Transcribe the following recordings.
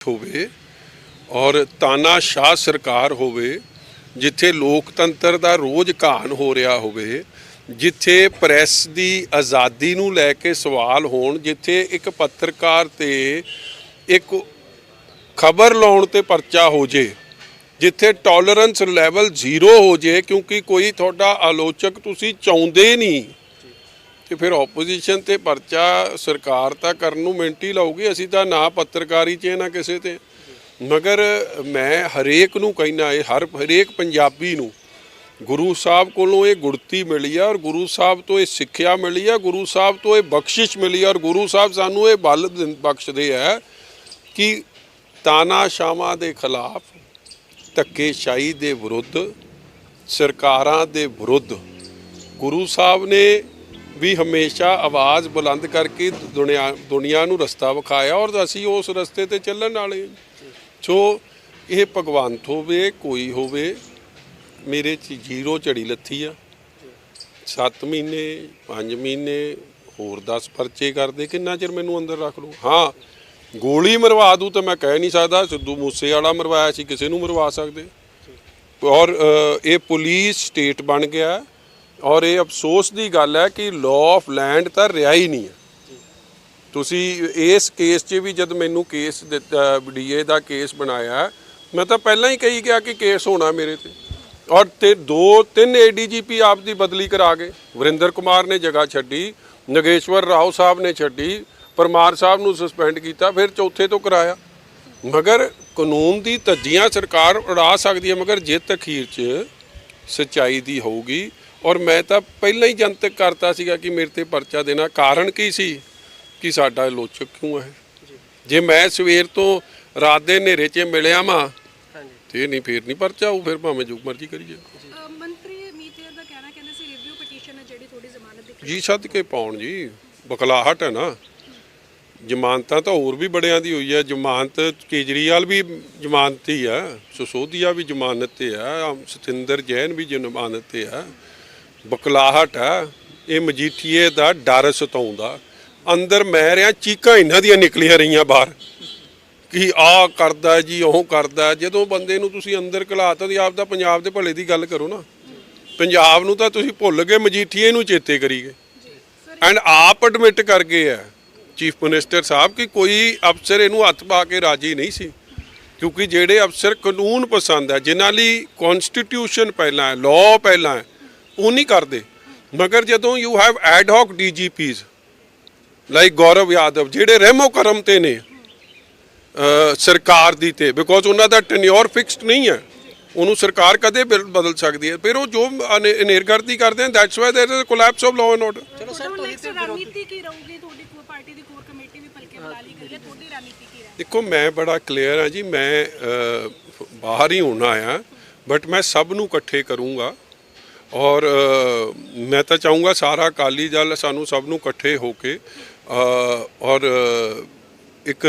ਹੋਵੇ ਔਰ ਤਾਨਾਸ਼ਾਹ ਸਰਕਾਰ ਹੋਵੇ, ਜਿੱਥੇ ਲੋਕਤੰਤਰ ਦਾ ਰੋਜ਼ ਘਾਣ ਹੋ ਰਿਹਾ ਹੋਵੇ, ਜਿੱਥੇ ਪ੍ਰੈਸ ਦੀ ਆਜ਼ਾਦੀ ਨੂੰ ਲੈ ਕੇ ਸਵਾਲ ਹੋਣ, ਜਿੱਥੇ ਇੱਕ ਪੱਤਰਕਾਰ ਤੇ ਇੱਕ ਖਬਰ ਲਾਉਣ ਤੇ ਪਰਚਾ ਹੋ ਜੇ, ਜਿੱਥੇ ਟੋਲਰੈਂਸ ਲੈਵਲ ਜ਼ੀਰੋ ਹੋ ਜੇ, ਕਿਉਂਕਿ ਕੋਈ ਤੁਹਾਡਾ ਆਲੋਚਕ ਤੁਸੀਂ ਚਾਹੁੰਦੇ ਨਹੀਂ ਤੇ ਫਿਰ ਆਪੋਜੀਸ਼ਨ ਤੇ ਪਰਚਾ ਸਰਕਾਰ ਤਾਂ ਕਰਨ ਨੂੰ ਮਿੰਟ ਹੀ ਲਾਊਗੀ, ਅਸੀਂ ਤਾਂ ਨਾ ਪੱਤਰਕਾਰੀ 'ਚ ਨਾ ਕਿਸੇ ਤੇ। ਮਗਰ ਮੈਂ ਹਰੇਕ ਨੂੰ ਕਹਿਣਾ ਇਹ, ਹਰ, ਹਰੇਕ ਪੰਜਾਬੀ ਨੂੰ, ਗੁਰੂ ਸਾਹਿਬ ਕੋਲੋਂ ਇਹ ਗੁੜਤੀ ਮਿਲੀ ਆ ਔਰ ਗੁਰੂ ਸਾਹਿਬ ਤੋਂ ਇਹ ਸਿੱਖਿਆ ਮਿਲੀ ਆ, ਗੁਰੂ ਸਾਹਿਬ ਤੋਂ ਇਹ ਬਖਸ਼ਿਸ਼ ਮਿਲੀ ਆ ਔਰ ਗੁਰੂ ਸਾਹਿਬ ਸਾਨੂੰ ਇਹ ਬਲ ਦਿੰ- ਬਖਸ਼ਦੇ ਆ ਕਿ ਤਾਨਾਸ਼ਾਹਾਂ ਦੇ ਖਿਲਾਫ ਧੱਕੇਸ਼ਾਹੀ ਦੇ ਵਿਰੁੱਧ, ਸਰਕਾਰਾਂ ਦੇ ਵਿਰੁੱਧ ਗੁਰੂ ਸਾਹਿਬ ਨੇ ਵੀ ਹਮੇਸ਼ਾ ਆਵਾਜ਼ ਬੁਲੰਦ ਕਰਕੇ ਦੁਨੀਆ ਦੁਨੀਆ ਨੂੰ ਰਸਤਾ ਵਿਖਾਇਆ ਔਰ ਅਸੀਂ ਉਸ ਰਸਤੇ ਤੇ ਚੱਲਣ ਵਾਲੇ ਹਾਂ। ਸੋ ਇਹ ਭਗਵੰਤ ਹੋਵੇ, ਕੋਈ ਹੋਵੇ, ਮੇਰੇ ਚ ਜ਼ੀਰੋ ਝੜੀ ਲੱਥੀ ਆ। 7 ਮਹੀਨੇ 5 ਮਹੀਨੇ, ਹੋਰ 10 ਪਰਚੇ ਕਰਦੇ, ਕਿੰਨਾ ਚਿਰ ਮੈਨੂੰ ਅੰਦਰ ਰੱਖ ਲੂ ਹਾਂ, ਗੋਲੀ ਮਰਵਾ ਦੂ ਤਾਂ ਮੈਂ ਕਹਿ ਨਹੀਂ ਸਕਦਾ, ਸਿੱਧੂ ਮੂਸੇ ਵਾਲਾ ਮਰਵਾਇਆ ਸੀ, ਕਿਸੇ ਨੂੰ ਮਰਵਾ ਸਕਦੇ। ਔਰ ਇਹ ਪੁਲਿਸ ਸਟੇਟ ਬਣ ਗਿਆ। ਔਰ ਇਹ ਅਫਸੋਸ ਦੀ ਗੱਲ ਹੈ ਕਿ ਲਾਅ ਆਫ ਲੈਂਡ ਤਾਂ ਰਿਹਾ ਹੀ ਨਹੀਂ ਹੈ। ਤੁਸੀਂ ਇਸ ਕੇਸ 'ਚ ਵੀ ਜਦ ਮੈਨੂੰ ਕੇਸ ਦਿੱਤਾ ਡੀਏ ਦਾ ਕੇਸ ਬਣਾਇਆ, ਮੈਂ ਤਾਂ ਪਹਿਲਾਂ ਹੀ ਕਹੀ ਗਿਆ ਕਿ ਕੇਸ ਹੋਣਾ ਮੇਰੇ ਤੇ। ਔਰ ਤੇ ਦੋ, ਤਿੰਨ ਏਡੀਜੀਪੀ ਆਪ ਦੀ ਬਦਲੀ ਕਰਾ ਗਏ ਵਰਿੰਦਰ ਕੁਮਾਰ ਨੇ ਜਗ੍ਹਾ ਛੱਡੀ, ਨਗੇਸ਼ਵਰ ਰਾਓ ਸਾਹਿਬ ਨੇ ਛੱਡੀ, ਪਰਮਾਰ ਸਾਹਿਬ ਨੂੰ ਸਸਪੈਂਡ ਕੀਤਾ, ਫਿਰ ਚੌਥੇ ਤੋਂ ਕਰਾਇਆ। ਮਗਰ ਕਾਨੂੰਨ ਦੀ ਧੱਜੀਆਂ ਸਰਕਾਰ ਉਡਾ ਸਕਦੀ ਹੈ, ਮਗਰ ਜਿੱਤ ਅਖੀਰ 'ਚ ਸਚਾਈ ਦੀ ਹੋਊਗੀ। ਔਰ ਮੈਂ ਤਾਂ ਪਹਿਲਾਂ ਹੀ ਜਨਤਕ ਕਰਤਾ ਸੀਗਾ ਕਿ ਮੇਰੇ ਤੇ ਪਰਚਾ ਦੇਣਾ। ਕਾਰਨ ਕੀ ਸੀ? ਕਿ ਸਾਡਾ ਲੋਚਕ ਕਿਉਂ ਹੈ? ਜੇ। ਮੈਂ ਸਵੇਰ ਤੋਂ ਰਾਤ ਦੇ ਹਨੇਰੇ 'ਚ ਮਿਲਿਆ ਮਾਂ ਤੇ ਨਹੀਂ ਫੇਰ ਨਹੀਂ ਪਰਚਾ ਉਹ ਫਿਰ ਭਾਵੇਂ ਜੋ ਮਰਜ਼ੀ ਕਰੀਏ। ਅ, ਮੰਤਰੀ ਮੀਤਿਆ ਦਾ ਕਹਿਣਾ ਕਹਿੰਦੇ ਸੀ ਰਿਵਿਊ ਪਟੀਸ਼ਨ ਹੈ ਜਿਹੜੀ ਥੋੜੀ ਜ਼ਮਾਨਤ ਦੀ ਜੀ ਸੱਦ ਕੇ ਪਾਉਣ ਜੀ। ਬਕਲਾਹਟ ਹੈ ਨਾ। ਜ਼ਮਾਨਤਾਂ ਤਾਂ ਹੋਰ ਵੀ ਬੜਿਆਂ ਦੀ ਹੋਈ ਹੈ। ਜ਼ਮਾਨਤ ਕੇਜਰੀਵਾਲ ਵੀ ਜ਼ਮਾਨਤ ਹੀ ਆ ਸਸੋਦੀਆ ਵੀ ਜ਼ਮਾਨਤ ਤੇ ਆ ਸਤਿੰਦਰ ਜੈਨ ਵੀ ਜ਼ਮਾਨਤ ਤੇ ਆ ਬਕਲਾਹਟ ਆ, ਇਹ ਮਜੀਠੀਏ ਦਾ ਡਰ ਸਤਾਉਂਦਾ ਅੰਦਰ ਮੈਂ ਰਿਆਂ ਚੀਕਾਂ ਇਹਨਾਂ ਦੀਆਂ ਨਿਕਲੀਆਂ ਰਹੀਆਂ ਬਾਹਰ। ਕਿ ਆ ਕਰਦਾ ਜੀ, ਉਹ ਕਰਦਾ। ਜਦੋਂ ਬੰਦੇ ਨੂੰ ਤੁਸੀਂ ਅੰਦਰ ਘਲਾਤਾ ਤੇ ਆਪ ਦਾ ਪੰਜਾਬ ਦੇ ਭਲੇ ਦੀ ਗੱਲ ਕਰੋ ਨਾ। ਪੰਜਾਬ ਨੂੰ ਤਾਂ ਤੁਸੀਂ ਭੁੱਲ ਗਏ, ਮਜੀਠੀਏ ਨੂੰ ਚੇਤੇ ਕਰੀ ਗਏ ਐਂਡ ਆਪ ਐਡਮਿਟ ਕਰ ਗਏ ਆ ਚੀਫ ਮਿਨਿਸਟਰ ਸਾਹਿਬ, ਕਿ ਕੋਈ ਅਫਸਰ ਇਹਨੂੰ ਹੱਥ ਪਾ ਕੇ ਰਾਜੀ ਨਹੀਂ ਸੀ। ਕਿਉਂਕਿ ਜਿਹੜੇ ਅਫਸਰ ਕਾਨੂੰਨ ਪਸੰਦ ਹੈ ਜਿਨ੍ਹਾਂ ਲਈ ਕਨਸਟੀਟਿਊਸ਼ਨ ਪਹਿਲਾਂ ਹੈ ਲਾਅ ਪਹਿਲਾਂ ਹੈ ਉਹ ਨਹੀਂ ਕਰਦੇ। ਮਗਰ ਜਦੋਂ you have ad hoc DGPs like Gaurav Yadav ਜਿਹੜੇ ਰਹਿਮੋ ਕਰਮ ਤੇ ਨੇ ਸਰਕਾਰ ਦੀ ਤੇ ਬਿਕੋਜ਼ ਉਹਨਾਂ ਦਾ ਟੈਨਿਓਰ ਫਿਕਸਡ ਨਹੀਂ ਹੈ। ਉਹਨੂੰ ਸਰਕਾਰ ਕਦੇ ਬਦਲ- ਬਦਲ ਸਕਦੀ ਹੈ। ਫਿਰ ਉਹ ਜੋ ਅਨੇਰਗਰਦੀ ਕਰਦੇ ਹਨ that's why there is a collapse of law and order ਚਲੋ ਸਰ ਨੈਕਸਟ ਰਣਨੀਤੀ ਕੀ ਰਹੂਗੀ? ਤੁਹਾਡੀ ਕੋ ਪਾਰਟੀ ਦੀ ਕੋਰ ਕਮੇਟੀ ਵੀ ਭਲਕੇ ਬੁਲਾ ਲਈ ਗਈ ਹੈ। ਤੁਹਾਡੀ ਰਣਨੀਤੀ ਕੀ ਰਹੇਗੀ? ਦੇਖੋ ਮੈਂ ਬੜਾ ਕਲੀਅਰ ਹਾਂ ਜੀ ਮੈਂ ਬਾਹਰ ਹੀ ਹੋਣਾ ਆ ਬਟ ਮੈਂ ਸਭ ਨੂੰ ਇਕੱਠੇ ਕਰੂੰਗਾ। ਔਰ ਮੈਂ ਤਾਂ ਚਾਹੂੰਗਾ ਸਾਰਾ ਅਕਾਲੀ ਦਲ ਸਾਨੂੰ ਸਭ ਨੂੰ ਇਕੱਠੇ ਹੋ ਕੇ ਔਰ ਇੱਕ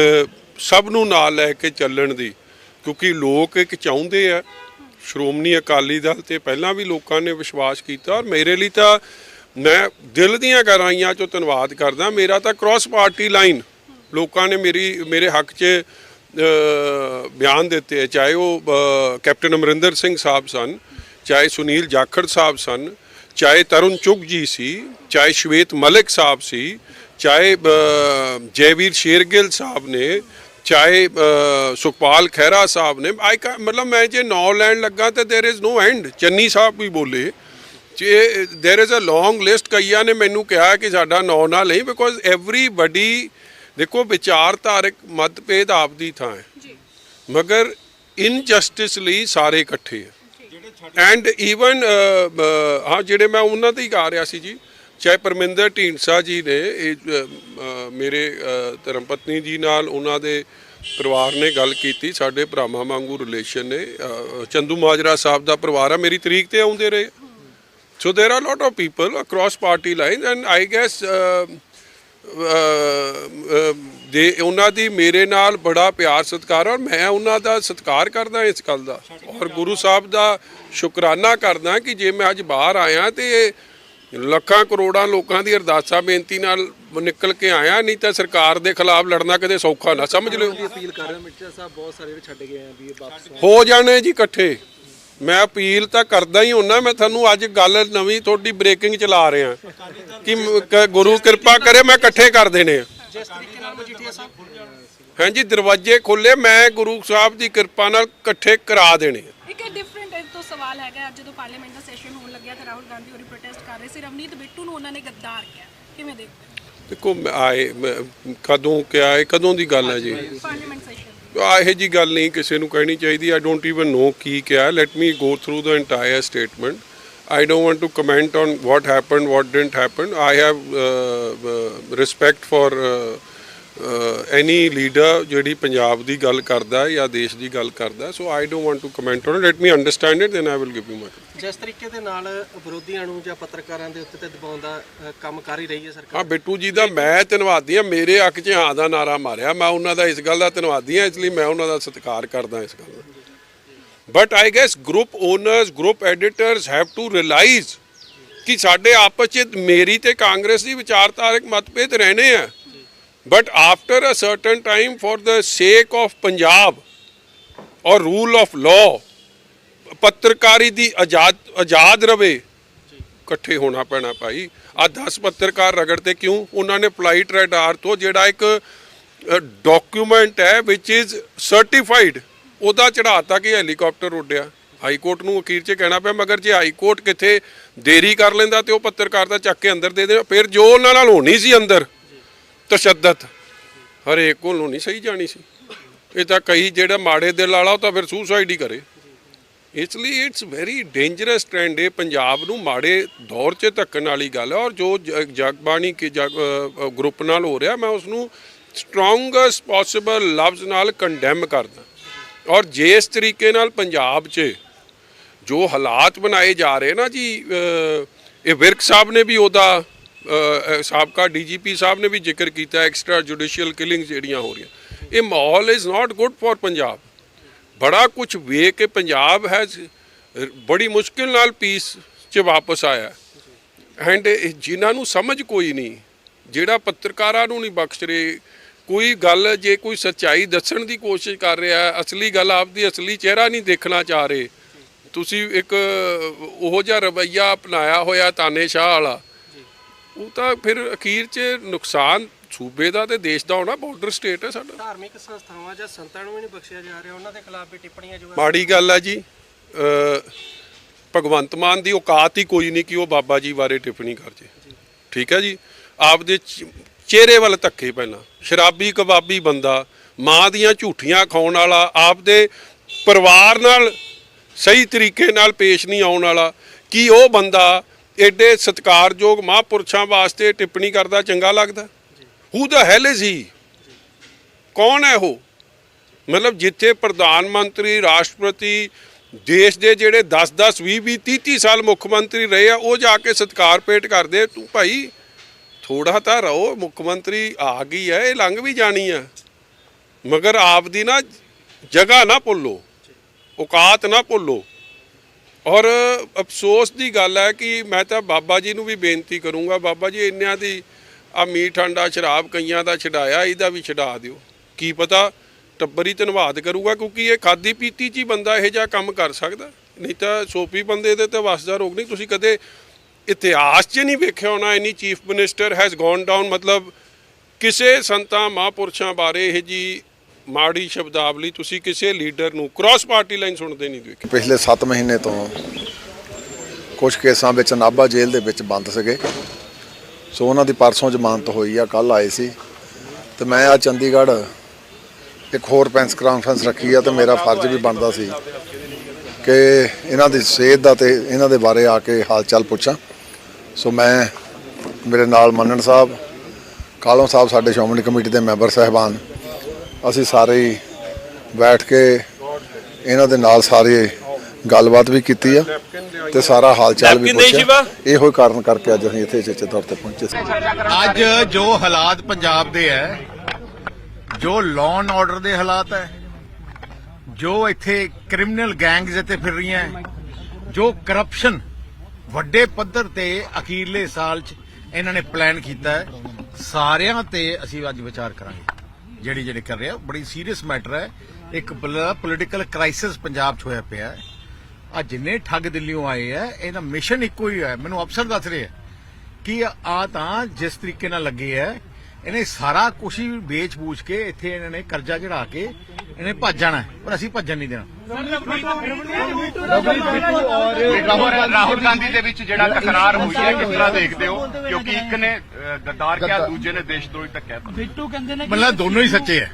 ਸਭ ਨੂੰ ਨਾਲ ਲੈ ਕੇ ਚੱਲਣ ਦੀ ਕਿਉਂਕਿ ਲੋਕ ਇੱਕ ਚਾਹੁੰਦੇ ਆ। ਸ਼੍ਰੋਮਣੀ ਅਕਾਲੀ ਦਲ ਤੇ ਪਹਿਲਾਂ ਵੀ ਲੋਕਾਂ ਨੇ ਵਿਸ਼ਵਾਸ ਕੀਤਾ ਔਰ ਮੇਰੇ ਲਈ ਤਾਂ ਮੈਂ ਦਿਲ ਦੀਆਂ ਗਹਿਰਾਈਆਂ ਚੋਂ ਧੰਨਵਾਦ ਕਰਦਾ। ਮੇਰਾ ਤਾਂ ਕ੍ਰਾਸ ਪਾਰਟੀ ਲਾਈਨ ਲੋਕਾਂ ਨੇ ਮੇਰੀ ਮੇਰੇ ਹੱਕ 'ਚ ਬਿਆਨ ਦਿੱਤੇ ਆ, ਚਾਹੇ ਉਹ ਕੈਪਟਨ ਅਮਰਿੰਦਰ ਸਿੰਘ ਸਾਹਿਬ ਸਨ ਚਾਹੇ ਸੁਨੀਲ ਜਾਖੜ ਸਾਹਿਬ ਸਨ ਚਾਹੇ ਤਰੁਣ ਚੁਗ ਜੀ ਸੀ ਚਾਹੇ ਸ਼ਵੇਤ ਮਲਿਕ ਸਾਹਿਬ ਸੀ ਚਾਹੇ ਅ, ਜੈਵੀਰ ਸ਼ੇਰਗਿੱਲ ਸਾਹਿਬ ਨੇ ਚਾਹੇ ਅ, ਸੁਖਪਾਲ ਖਹਿਰਾ ਸਾਹਿਬ ਨੇ ਆਈ ਮਤਲਬ ਮੈਂ ਜੇ ਨਾਂ ਲੈਣ ਲੱਗਾ ਤਾਂ there is no end Channi Sahib ਵੀ ਬੋਲੇ ਜੇ there is a long list ਕਈਆਂ ਨੇ ਮੈਨੂੰ ਕਿਹਾ ਕਿ ਸਾਡਾ ਨਾਂ ਨਾ ਲਈ ਬਿਕੋਜ਼ ਐਵਰੀਬਡੀ ਦੇਖੋ ਵਿਚਾਰਧਾਰਕ ਮਤਭੇਦ ਆਪਦੀ ਥਾਂ ਹੈ ਜੀ ਮਗਰ ਇਨਜਸਟਿਸ ਲਈ ਸਾਰੇ ਇਕੱਠੇ ਆ ਐਂਡ ਈਵਨ ਹਾਂ ਜਿਹੜੇ ਮੈਂ ਉਹਨਾਂ ਤੇ ਹੀ ਗਾ ਰਿਹਾ ਸੀ ਜੀ ਚਾਹੇ ਪਰਮਿੰਦਰ ਢੀਂਡਸਾ ਜੀ ਨੇ ਇਹ ਮੇਰੇ ਧਰਮਪਤਨੀ ਜੀ ਨਾਲ ਉਹਨਾਂ ਦੇ ਪਰਿਵਾਰ ਨੇ ਗੱਲ ਕੀਤੀ ਸਾਡੇ ਭਰਾਵਾਂ ਵਾਂਗੂ ਰਿਲੇਸ਼ਨ ਨੇ ਅ, ਚੰਦੂ ਮਾਜਰਾ ਸਾਹਿਬ ਦਾ ਪਰਿਵਾਰ ਆ ਮੇਰੀ ਤਰੀਕ ਤੇ ਆਉਂਦੇ ਰਹੇ। So there are lot lot people people party line and I guess ਦੇ ਉਹਨਾਂ ਦੀ ਮੇਰੇ ਨਾਲ ਬੜਾ ਪਿਆਰ ਸਤਿਕਾਰ ਔਰ ਮੈਂ ਉਹਨਾਂ ਦਾ ਸਤਿਕਾਰ ਕਰਦਾ ਇਸ ਗੱਲ ਦਾ। ਔਰ ਗੁਰੂ ਸਾਹਿਬ ਦਾ ਸ਼ੁਕਰਾਨਾ ਕਰਦਾ ਕਿ ਜੇ ਮੈਂ ਅੱਜ ਬਾਹਰ ਆਇਆ ਤੇ ਲੱਖਾਂ ਕਰੋੜਾਂ ਲੋਕਾਂ ਦੀ ਅਰਦਾਸਾਂ ਬੇਨਤੀ ਨਾਲ ਨਿਕਲ ਕੇ ਆਇਆ ਨਹੀਂ ਤਾਂ ਸਰਕਾਰ ਦੇ ਖਿਲਾਫ ਲੜਨਾ ਕਦੇ ਸੌਖਾ ਨਾ ਸਮਝ ਲਿਓ। ਅਪੀਲ ਕਰ ਰਹੇ ਮਿਰਜ਼ਾ ਸਾਹਿਬ ਬਹੁਤ ਸਾਰੇ ਛੱਡ ਗਏ ਆ ਵੀ ਵਾਪਸ। ਹੋ ਜਾਣੇ ਜੀ ਇਕੱਠੇ। ਮੈਂ ਅਪੀਲ ਤਾਂ ਕਰਦਾ ਹੀ ਹੁੰਨਾ ਮੈਂ ਤੁਹਾਨੂੰ ਅੱਜ ਗੱਲ ਨਵੀਂ ਤੁਹਾਡੀ ਬ੍ਰੇਕਿੰਗ ਚਲਾ ਰਿਹਾ। ਕਿ ਕ- ਗੁਰੂ ਕਿਰਪਾ ਕਰੇ ਮੈਂ ਇਕੱਠੇ ਕਰ ਦੇਣੇ ਆ। ਜਿਸ ਤਰੀਕੇ ਨਾਲ ਮਜੀਠੀਆ ਸਾਹਿਬ ਹਾਂਜੀ ਦਰਵਾਜ਼ੇ ਖੁੱਲੇ ਮੈਂ ਗੁਰੂ ਸਾਹਿਬ ਦੀ ਕਿਰਪਾ ਨਾਲ ਇਕੱਠੇ ਕਰਾ ਦੇਣੇ ਆ। ਇੱਕ ਡਿਫਰੈਂਟ ਇਸ ਤੋਂ ਸਵਾਲ ਹੈਗਾ ਅੱਜ ਜਦੋਂ ਪਾਰਲੀਮੈਂਟ ਦਾ ਸੈਸ਼ਨ ਹੋਣ ਲੱਗਿਆ ਤੇ ਰਾਹੁਲ ਗਾਂਧੀ ਹੋਰੀ ਪ੍ਰੋਟੈਸਟ ਕਰ ਰਹੇ ਸੀ ਰਵਨੀਤ ਬਿੱਟੂ ਨੂੰ ਉਹਨਾਂ ਨੇ ਗੱਦਾਰ ਕਿਹਾ। ਕਿਵੇਂ ਦੇਖਦੇ ਹੋ? ਦੇਖੋ ਮੈਂ ਆਏ ਮੈਂ- ਕਦੋਂ ਕਿਹਾ ਇਹ ਕਦੋਂ ਦੀ ਗੱਲ ਹੈ ਜੀ? ਪਾਰਲੀਮੈਂਟ ਸੈਸ਼ਨ ਇਹੋ ਜੀ ਗੱਲ ਨਹੀਂ ਕਿਸੇ ਨੂੰ ਕਹਿਣੀ ਚਾਹੀਦੀ ਆਈ ਡੋਂਟ ਇਵਨ ਨੋ ਕੀ ਕਿਹਾ let me go through the entire statement I don't want to comment on what happened, what didn't happen. I have uh, uh, respect for uh, any leader ਜਿਹੜੀ ਪੰਜਾਬ ਦੀ ਗੱਲ ਕਰਦਾ ਹੈ ਜਾਂ ਦੇਸ਼ ਦੀ ਗੱਲ ਕਰਦਾ ਹੈ. so I don't want to comment on it. Let me understand it, then I will give you my ਜਿਸ ਤਰੀਕੇ ਦੇ ਨਾਲ ਵਿਰੋਧੀਆਂ ਨੂੰ ਜਾਂ ਪੱਤਰਕਾਰਾਂ ਦੇ ਉੱਤੇ ਤੇ ਦਬਾਉਣ ਦਾ ਕੰਮ ਕਰ ਹੀ ਰਹੀ ਹੈ ਸਰਕਾਰ। ਹਾਂ ਬਿੱਟੂ ਜੀ ਦਾ ਮੈਂ ਧੰਨਵਾਦੀ ਹਾਂ। ਮੇਰੇ ਹੱਕ 'ਚ ਹਾਂ ਦਾ ਨਾਰਾ ਮਾਰਿਆ। ਮੈਂ ਉਹਨਾਂ ਦਾ ਇਸ ਗੱਲ ਦਾ ਧੰਨਵਾਦੀ ਹਾਂ ਇਸ ਲਈ ਮੈਂ ਉਹਨਾਂ ਦਾ ਸਤਿਕਾਰ ਕਰਦਾ ਇਸ ਗੱਲ ਦਾ। But I guess group owners group editors have to realise ਕਿ ਸਾਡੇ ਆਪਸ 'ਚ ਮੇਰੀ ਤੇ ਕਾਂਗਰਸ ਦੀ ਵਿਚਾਰਧਾਰਕ ਮਤਭੇਦ ਰਹਿਣੇ ਆ। But after a certain time for the sake of Punjab ਔਰ ਰੂਲ ਆਫ ਲਾਅ ਪੱਤਰਕਾਰੀ ਦੀ ਆਜ਼ਾਦ ਆਜ਼ਾਦ ਰਵੇ ਇਕੱਠੇ ਹੋਣਾ ਪੈਣਾ ਭਾਈ ਆ 10 ਪੱਤਰਕਾਰ ਰਗੜ ਤੇ ਕਿਉਂ ਉਹਨਾਂ ਨੇ ਫਲਾਈਟ ਰੈਡਾਰ ਤੋਂ ਜਿਹੜਾ ਇੱਕ ਡਾਕੂਮੈਂਟ ਹੈ ਵਿਚ ਇਜ਼ ਸਰਟੀਫਾਈਡ ਉਹਦਾ ਚੜਾਤਾ ਕਿ ਹੈਲੀਕਾਪਟਰ ਉੱਡਿਆ ਹਾਈ ਕੋਰਟ ਨੂੰ ਅਖੀਰ 'ਚ ਕਹਿਣਾ ਪਿਆ ਮਗਰ ਜੇ ਹਾਈ ਕੋਰਟ ਕਿਥੇ ਦੇਰੀ ਕਰ ਲੈਂਦਾ ਤੇ ਉਹ ਪੱਤਰਕਾਰ ਦਾ ਚੱਕ ਕੇ ਅੰਦਰ ਦੇ ਦੇ ਫਿਰ ਜੋ ਉਹਨਾਂ ਨਾਲ ਹੋਣੀ ਸੀ ਅੰਦਰ ਤਸ਼ੱਦਦ। ਹਰੇਕ ਕੋਲੋਂ ਨਹੀਂ ਸਹੀ ਜਾਣੀ ਸੀ। ਇਹ ਤਾਂ ਕਈ ਜਿਹੜਾ ਮਾੜੇ ਦਿਲ ਵਾਲਾ ਉਹ ਤਾਂ ਫਿਰ ਸੁਸਾਈਡ ਹੀ ਕਰੇ। ਇਸ ਲਈ ਇਟਸ ਵੈਰੀ ਡੇਂਜਰਸ ਟ੍ਰੈਂਡ ਹੈ ਪੰਜਾਬ ਨੂੰ ਮਾੜੇ ਦੌਰ 'ਚ ਧੱਕਣ ਵਾਲੀ ਗੱਲ ਹੈ ਔਰ ਜੋ ਜ- ਜਗਬਾਣੀ ਕੇ ਗਰੁੱਪ ਨਾਲ ਹੋ ਰਿਹਾ, ਮੈਂ ਉਸ ਨੂੰ ਸਟਰੋਂਗੈਸਟ ਪੋਸੀਬਲ ਲਫ਼ਜ਼ ਨਾਲ ਕੰਡੈਮ ਕਰਦਾ। ਔਰ ਜਿਸ ਤਰੀਕੇ ਨਾਲ ਪੰਜਾਬ 'ਚ ਜੋ ਹਾਲਾਤ ਬਣਾਏ ਜਾ ਰਹੇ ਨਾ ਜੀ ਇਹ ਵਿਰਕ ਸਾਹਿਬ ਨੇ ਵੀ ਉਹਦਾ ਸਾਬਕਾ ਡੀਜੀਪੀ ਸਾਹਿਬ ਨੇ ਵੀ ਜ਼ਿਕਰ ਕੀਤਾ ਐਕਸਟਰਾ ਜੁਡੀਸ਼ੀਅਲ ਕਿਲਿੰਗਸ ਜਿਹੜੀਆਂ ਹੋ ਰਹੀਆਂ। ਇਹ ਮਾਹੌਲ is not good for Punjab. ਬੜਾ ਕੁਝ ਵੇਖ ਕੇ ਪੰਜਾਬ ਹੈ ਬੜੀ ਮੁਸ਼ਕਿਲ ਨਾਲ ਪੀਸ 'ਚ ਵਾਪਸ ਆਇਆ। ਐਂਡ ਜਿਨ੍ਹਾਂ ਨੂੰ ਸਮਝ ਕੋਈ ਨਹੀਂ, ਜਿਹੜਾ ਪੱਤਰਕਾਰਾਂ ਨੂੰ ਨਹੀਂ ਬਖਸ਼ ਰਹੇ, ਕੋਈ ਗੱਲ ਜੇ ਕੋਈ ਸੱਚਾਈ ਦੱਸਣ ਦੀ ਕੋਸ਼ਿਸ਼ ਕਰ ਰਿਹਾ, ਅਸਲੀ ਗੱਲ ਆਪਦੀ ਅਸਲੀ ਚਿਹਰਾ ਨਹੀਂ ਦੇਖਣਾ ਚਾਹ ਰਹੇ। ਤੁਸੀਂ ਇੱਕ ਉਹੋ ਜਿਹਾ ਰਵੱਈਆ ਅਪਣਾਇਆ ਹੋਇਆ ਤਾਨੇਸ਼ਾਹ ਵਾਲਾ ਉਹ ਤਾਂ ਫਿਰ ਅਖੀਰ 'ਚ ਨੁਕਸਾਨ ਸੂਬੇ ਦਾ ਤੇ ਦੇਸ਼ ਦਾ ਹੋਣਾ ਬਾਰਡਰ ਸਟੇਟ ਹੈ ਸਾਡਾ। ਧਾਰਮਿਕ ਸੰਸਥਾਵਾਂ ਜਾਂ ਸੰਤਾਂ ਨੂੰ ਵੀ ਨਹੀਂ ਬਖਸ਼ਿਆ ਜਾ ਰਿਹਾ ਉਹਨਾਂ ਦੇ ਖਿਲਾਫ ਵੀ ਟਿੱਪਣੀਆਂ ਜੋ ਮਾੜੀ ਗੱਲ ਹੈ ਜੀ ਅ, ਭਗਵੰਤ ਮਾਨ ਦੀ ਔਕਾਤ ਹੀ ਕੋਈ ਨਹੀਂ ਕਿ ਉਹ ਬਾਬਾ ਜੀ ਬਾਰੇ ਟਿੱਪਣੀ ਕਰ ਜੇ। ਠੀਕ ਹੈ ਜੀ ਆਪਦੇ ਚ- ਚਿਹਰੇ ਵੱਲ ਧੱਕੇ ਪਹਿਲਾਂ। ਸ਼ਰਾਬੀ ਕਬਾਬੀ ਬੰਦਾ ਮਾਂ ਦੀਆਂ ਝੂਠੀਆਂ ਖਾਉਣ ਵਾਲਾ ਆਪਦੇ ਪਰਿਵਾਰ ਨਾਲ ਸਹੀ ਤਰੀਕੇ ਨਾਲ ਪੇਸ਼ ਨਹੀਂ ਆਉਣ ਵਾਲਾ ਕੀ ਉਹ ਬੰਦਾ ਐਡੇ ਸਤਿਕਾਰਯੋਗ ਮਹਾਂਪੁਰਸ਼ਾਂ ਵਾਸਤੇ ਟਿੱਪਣੀ ਕਰਦਾ, ਚੰਗਾ ਲੱਗਦਾ। ਹੂ ਦਾ ਹੈਲ ਇਜ਼ ਹੀ ਕੌਣ ਹੈ ਉਹ? ਮਤਲਬ ਜਿੱਥੇ ਪ੍ਰਧਾਨ ਮੰਤਰੀ, ਰਾਸ਼ਟਰਪਤੀ, ਦੇਸ਼ ਦੇ ਜਿਹੜੇ 10 10 20 20 30 30 ਸਾਲ ਮੁੱਖ ਮੰਤਰੀ ਰਹੇ ਆ, ਉਹ ਜਾ ਕੇ ਸਤਕਾਰ ਭੇਟ ਕਰਦੇ ਤੂੰ ਭਾਈ ਥੋੜਾ ਤਾਂ ਰਹੋ, ਮੁੱਖ ਮੰਤਰੀ ਆ ਗਈ ਹੈ ਇਹ ਲੰਘ ਵੀ ਜਾਣੀ ਆ। ਮਗਰ ਆਪ ਦੀ ਨਾ ਜਗ੍ਹਾ ਨਾ ਭੁੱਲੋ, ਔਕਾਤ ਨਾ ਭੁੱਲੋ ਔਰ ਅਫਸੋਸ ਦੀ ਗੱਲ ਹੈ ਕਿ ਮੈਂ ਤਾਂ ਬਾਬਾ ਜੀ ਨੂੰ ਵੀ ਬੇਨਤੀ ਕਰੂੰਗਾ, ਬਾਬਾ ਜੀ ਇੰਨਿਆਂ ਦੀ ਆ ਮੀਠ ਠੰਡਾ ਸ਼ਰਾਬ ਕਈਆਂ ਦਾ ਛਡਾਇਆ, ਇਹਦਾ ਵੀ ਛਡਾ ਦਿਓ। ਕੀ ਪਤਾ ਟੱਬਰ ਹੀ ਧੰਨਵਾਦ ਕਰੂਗਾ ਕਿਉਂਕਿ ਇਹ ਖਾਦੀ ਪੀਤੀ ਚ ਹੀ ਬੰਦਾ ਇਹ ਜਿਹਾ ਕੰਮ ਕਰ ਸਕਦਾ। ਨਹੀਂ ਤਾਂ ਸੋਪੀ ਬੰਦੇ ਦੇ ਤੇ ਵਸਦਾ ਰੋਗ ਨਹੀਂ, ਤੁਸੀਂ ਕਦੇ ਇਤਿਹਾਸ 'ਚ ਨਹੀਂ ਵੇਖਿਆ ਹੋਣਾ, ਇਨੀ chief minister has gone down ਮਤਲਬ ਕਿਸੇ ਸੰਤਾਂ, ਮਹਾਂਪੁਰਸ਼ਾਂ ਬਾਰੇ ਇਹ ਜੀ ਮਾੜੀ ਸ਼ਬਦਾਵਲੀ ਤੁਸੀਂ ਕਿਸੇ ਲੀਡਰ ਨੂੰ ਕ੍ਰਾਸ ਪਾਰਟੀ ਲਾਈਨ ਸੁਣਦੇ ਨਹੀਂ ਦੇਖੇ। ਪਿਛਲੇ 7 ਮਹੀਨੇ ਤੋਂ ਕੁਝ ਕੇਸਾਂ ਵਿੱਚ ਨਾਭਾ ਜੇਲ੍ਹ ਦੇ ਵਿੱਚ ਬੰਦ ਸੀਗੇ। ਸੋ ਉਹਨਾਂ ਦੀ ਪਰਸੋਂ ਜ਼ਮਾਨਤ ਹੋਈ ਆ ਕੱਲ ਆਏ ਸੀ। ਤੇ ਮੈਂ ਆ ਚੰਡੀਗੜ੍ਹ ਇੱਕ ਹੋਰ ਪੈਂਸ ਕਾਨਫਰੰਸ ਰੱਖੀ ਆ ਤੇ ਮੇਰਾ ਫਰਜ਼ ਵੀ ਬਣਦਾ ਸੀ ਕਿ ਇਹਨਾਂ ਦੀ ਸਿਹਤ ਦਾ ਤੇ ਇਹਨਾਂ ਦੇ ਬਾਰੇ ਆ ਕੇ ਹਾਲ ਚਾਲ ਪੁੱਛਾਂ। ਸੋ ਮੈਂ ਮੇਰੇ ਨਾਲ ਮੰਨਣ ਸਾਹਿਬ ਕਾਲੋਂ ਸਾਹਿਬ ਸਾਡੇ ਸ਼੍ਰੋਮਣੀ ਕਮੇਟੀ ਦੇ ਮੈਂਬਰ, ਸਹਿਬਾਨ ਅਸੀਂ ਸਾਰੇ ਬੈਠ ਕੇ ਇਹਨਾਂ ਦੇ ਨਾਲ ਸਾਰੇ ਗੱਲਬਾਤ ਵੀ ਕੀਤੀ ਆ ਤੇ ਸਾਰਾ ਹਾਲ ਚਾਲ ਵੀ ਪੁੱਛਿਆ। ਇਹੋ ਹੀ ਕਾਰਨ ਕਰਕੇ ਅੱਜ ਅਸੀਂ ਇੱਥੇ ਚੇਚੇ ਤੌਰ ਤੇ ਪਹੁੰਚੇ ਸੀ। ਅੱਜ ਜੋ ਹਾਲਾਤ ਪੰਜਾਬ ਦੇ ਹੈ ਜੋ ਲਾਅ ਐਂਡ ਆਰਡਰ ਦੇ ਹਾਲਾਤ ਹੈ ਜੋ ਇੱਥੇ ਕ੍ਰਿਮੀਨਲ ਗੈਂਗਸ ਇੱਥੇ ਫਿਰ ਰਹੀਆਂ ਜੋ ਕਰਪਸ਼ਨ ਵੱਡੇ ਪੱਧਰ ਤੇ ਅਖੀਰਲੇ ਸਾਲ 'ਚ ਇਹਨਾਂ ਨੇ ਪਲਾਨ ਕੀਤਾ ਹੈ ਸਾਰਿਆਂ ਤੇ ਅਸੀਂ ਅੱਜ ਵਿਚਾਰ ਕਰਾਂਗੇ। ਜਿਹੜੀ ਜਿਹੜੇ ਕਰ ਰਿਹਾ ਆ ਬੜੀ ਸੀਰੀਅਸ ਮੈਟਰ ਹੈ। ਇੱਕ ਪੋਲੀਟੀਕਲ ਕ੍ਰਾਈਸਿਸ ਪੰਜਾਬ 'ਚ ਹੋਇਆ ਪਿਆ ਹੈ। ਆ ਜਿੰਨੇ ਠੱਗ ਦਿੱਲੀੋਂ ਆਏ ਆ ਇਹਦਾ ਮਿਸ਼ਨ ਇੱਕੋ ਹੀ ਹੈ। ਮੈਨੂੰ ਅਫਸਰ ਦੱਸ ਰਹੇ ਕਿ ਆ ਤਾਂ ਜਿਸ ਤਰੀਕੇ ਨਾਲ ਲੱਗੇ ਆ ਇਹਨੇ ਸਾਰਾ ਕੁਝ ਹੀ ਵੇਚ-ਬੂਝ ਕੇ ਇੱਥੇ ਇਹਨਾਂ ਨੇ ਕਰਜ਼ਾ ਚੜਾ ਕੇ ਇਹਨੇ ਭੱਜ ਜਾਣਾ ਪਰ ਅਸੀਂ ਭੱਜਣ ਨਹੀਂ ਦੇਣਾ। ਰਾਹੁਲ ਰਾਹੁਲ ਗਾਂਧੀ ਦੇ ਵਿੱਚ ਜਿਹੜਾ ਤਕਰਾਰ ਹੋਈ ਹੈ ਕਿਸ ਤਰ੍ਹਾਂ ਦੇਖਦੇ ਹੋ? ਕਿਉਂਕਿ ਇੱਕ ਨੇ ਗੱਦਾਰ ਕਿਹਾ ਦੂਜੇ ਨੇ ਦੇਸ਼ ਦਰੋਹੀ ਤੱਕ ਕਹਿਤਾ ਮਤਲਬ ਦੋਨੋਂ ਹੀ ਸੱਚੇ ਹੈ।